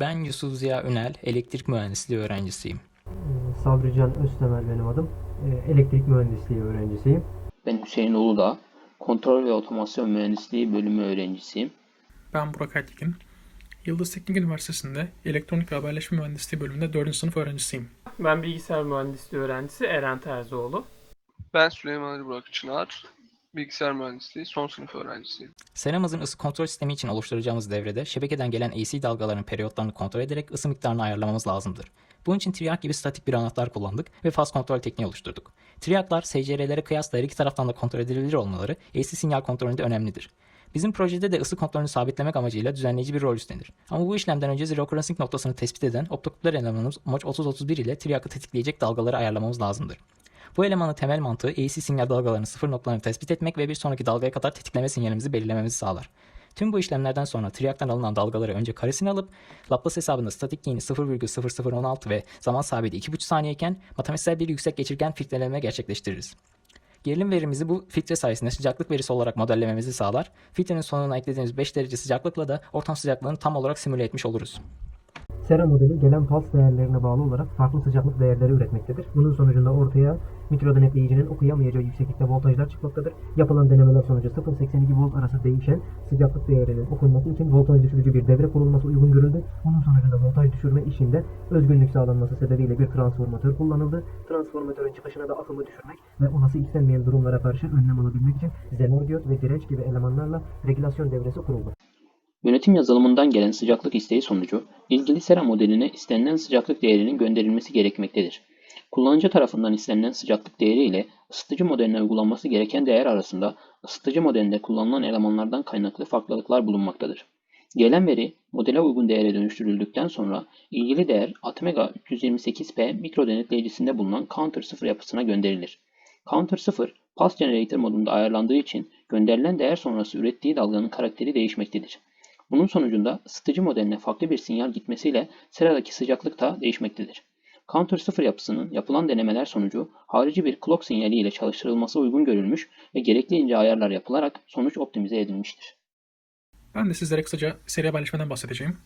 Ben Yusuf Ziya Ünel, elektrik mühendisliği öğrencisiyim. Sabrican Öztemel benim adım. Ee, Elektrik mühendisliği öğrencisiyim. Ben Hüseyin Uludağ, Kontrol ve Otomasyon Mühendisliği bölümü öğrencisiyim. Ben Burak Aytekin. Yıldız Teknik Üniversitesi'nde Elektronik ve Haberleşme Mühendisliği bölümünde 4. sınıf öğrencisiyim. Ben bilgisayar mühendisliği öğrencisi Eren Terzioğlu. Ben Süleyman Ali Burak Çınar, bilgisayar mühendisliği son sınıf öğrencisiyim. Seramızın ısı kontrol sistemi için oluşturacağımız devrede şebekeden gelen AC dalgalarının periyotlarını kontrol ederek ısı miktarını ayarlamamız lazımdır. Bunun için triak gibi statik bir anahtar kullandık ve faz kontrol tekniği oluşturduk. Triaklar SCR'lere kıyasla her iki taraftan da kontrol edilebilir olmaları AC sinyal kontrolünde önemlidir. Bizim projede de ısı kontrolünü sabitlemek amacıyla düzenleyici bir rol üstlenir. Ama bu işlemden önce zero crossing noktasını tespit eden optokupler elemanımız Moç 3031 ile triakı tetikleyecek dalgaları ayarlamamız lazımdır. Bu elemanın temel mantığı AC sinyal dalgalarının sıfır noktalarını tespit etmek ve bir sonraki dalgaya kadar tetikleme sinyalimizi belirlememizi sağlar. Tüm bu işlemlerden sonra triaktan alınan dalgaları önce karesini alıp Laplace hesabında statik gain'i 0,0016 ve zaman sabiti 2,5 saniyeyken matematiksel bir yüksek geçirgen filtreleme gerçekleştiririz. Gerilim verimizi bu filtre sayesinde sıcaklık verisi olarak modellememizi sağlar. Filtrenin sonuna eklediğimiz 5 derece sıcaklıkla da ortam sıcaklığını tam olarak simüle etmiş oluruz. Sera modeli gelen pulse değerlerine bağlı olarak farklı sıcaklık değerleri üretmektedir. Bunun sonucunda ortaya mikrodenetleyicinin okuyamayacağı yükseklikte voltajlar çıkmaktadır. Yapılan denemeler sonucu 0.82 volt arası değişen sıcaklık değerinin okunması için voltaj düşürücü bir devre kurulması uygun görüldü. Bunun sonucunda voltaj düşürme işinde özgünlük sağlanması sebebiyle bir transformatör kullanıldı. Transformatörün çıkışına da akımı düşürmek ve olası istenmeyen durumlara karşı önlem alabilmek için xenor diyot ve direnç gibi elemanlarla regülasyon devresi kuruldu. Yönetim yazılımından gelen sıcaklık isteği sonucu ilgili sera modeline istenilen sıcaklık değerinin gönderilmesi gerekmektedir. Kullanıcı tarafından istenilen sıcaklık değeri ile ısıtıcı modeline uygulanması gereken değer arasında ısıtıcı modelinde kullanılan elemanlardan kaynaklı farklılıklar bulunmaktadır. Gelen veri modele uygun değere dönüştürüldükten sonra ilgili değer Atmega 328P mikro denetleyicisinde bulunan Counter 0 yapısına gönderilir. Counter 0 Pulse Generator modunda ayarlandığı için gönderilen değer sonrası ürettiği dalganın karakteri değişmektedir. Bunun sonucunda ısıtıcı modeline farklı bir sinyal gitmesiyle seradaki sıcaklık da değişmektedir. Counter 0 yapısının yapılan denemeler sonucu harici bir clock sinyali ile çalıştırılması uygun görülmüş ve gerekli ayarlar yapılarak sonuç optimize edilmiştir. Ben de sizlere kısaca seri haberleşmeden bahsedeceğim.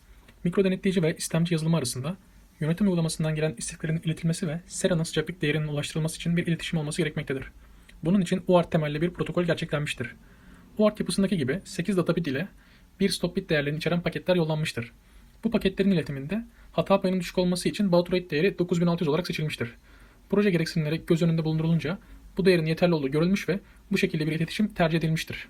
Mikro denetleyici ve istemci yazılımı arasında yönetim uygulamasından gelen isteklerin iletilmesi ve seranın sıcaklık değerinin ulaştırılması için bir iletişim olması gerekmektedir. Bunun için UART temelli bir protokol gerçeklenmiştir. UART yapısındaki gibi 8 data bit ile bir stop bit değerlerini içeren paketler yollanmıştır. Bu paketlerin iletiminde hata payının düşük olması için baud rate değeri 9600 olarak seçilmiştir. Proje gereksinimleri göz önünde bulundurulunca bu değerin yeterli olduğu görülmüş ve bu şekilde bir iletişim tercih edilmiştir.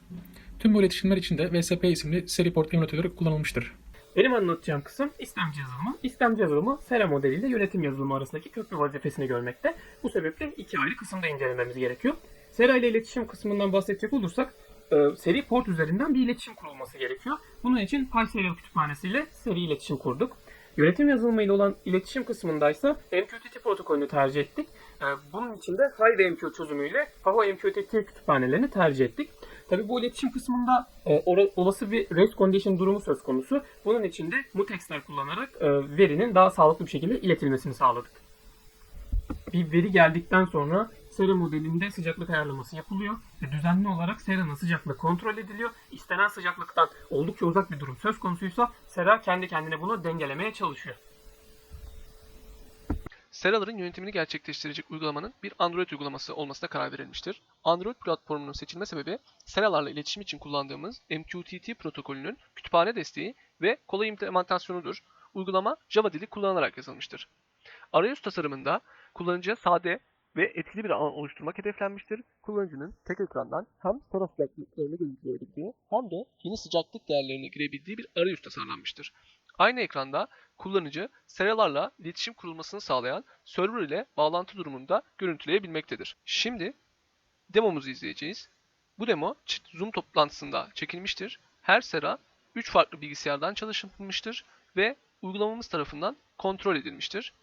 Tüm bu iletişimler için de VSP isimli seri port emülatörü kullanılmıştır. Benim anlatacağım kısım istemci yazılımı. İstemci yazılımı Sera modeliyle yönetim yazılımı arasındaki köprü vazifesini görmekte. Bu sebeple iki ayrı kısımda incelememiz gerekiyor. Sera ile iletişim kısmından bahsedecek olursak e, seri port üzerinden bir iletişim kurulması gerekiyor. Bunun için PySerial kütüphanesiyle seri iletişim kurduk. Yönetim yazılımı ile olan iletişim kısmındaysa MQTT protokolünü tercih ettik. E, Bunun için de HiveMQ çözümüyle Faho MQTT kütüphanelerini tercih ettik. Tabi bu iletişim kısmında e, olası bir rest condition durumu söz konusu. Bunun için de mutex'ler kullanarak e, verinin daha sağlıklı bir şekilde iletilmesini sağladık. Bir veri geldikten sonra sera modelinde sıcaklık ayarlaması yapılıyor ve düzenli olarak seranın sıcaklığı kontrol ediliyor. İstenen sıcaklıktan oldukça uzak bir durum söz konusuysa sera kendi kendine bunu dengelemeye çalışıyor. Seraların yönetimini gerçekleştirecek uygulamanın bir Android uygulaması olmasına karar verilmiştir. Android platformunun seçilme sebebi seralarla iletişim için kullandığımız MQTT protokolünün kütüphane desteği ve kolay implementasyonudur. Uygulama Java dili kullanılarak yazılmıştır. Arayüz tasarımında kullanıcıya sade ve etkili bir alan oluşturmak hedeflenmiştir. Kullanıcının tek ekrandan hem sera sıcaklıklarını gözükleyebildiği hem de yeni sıcaklık değerlerini girebildiği bir arayüz tasarlanmıştır. Aynı ekranda kullanıcı seralarla iletişim kurulmasını sağlayan server ile bağlantı durumunda görüntüleyebilmektedir. Şimdi demomuzu izleyeceğiz. Bu demo Zoom toplantısında çekilmiştir. Her sera 3 farklı bilgisayardan çalışılmıştır ve uygulamamız tarafından kontrol edilmiştir.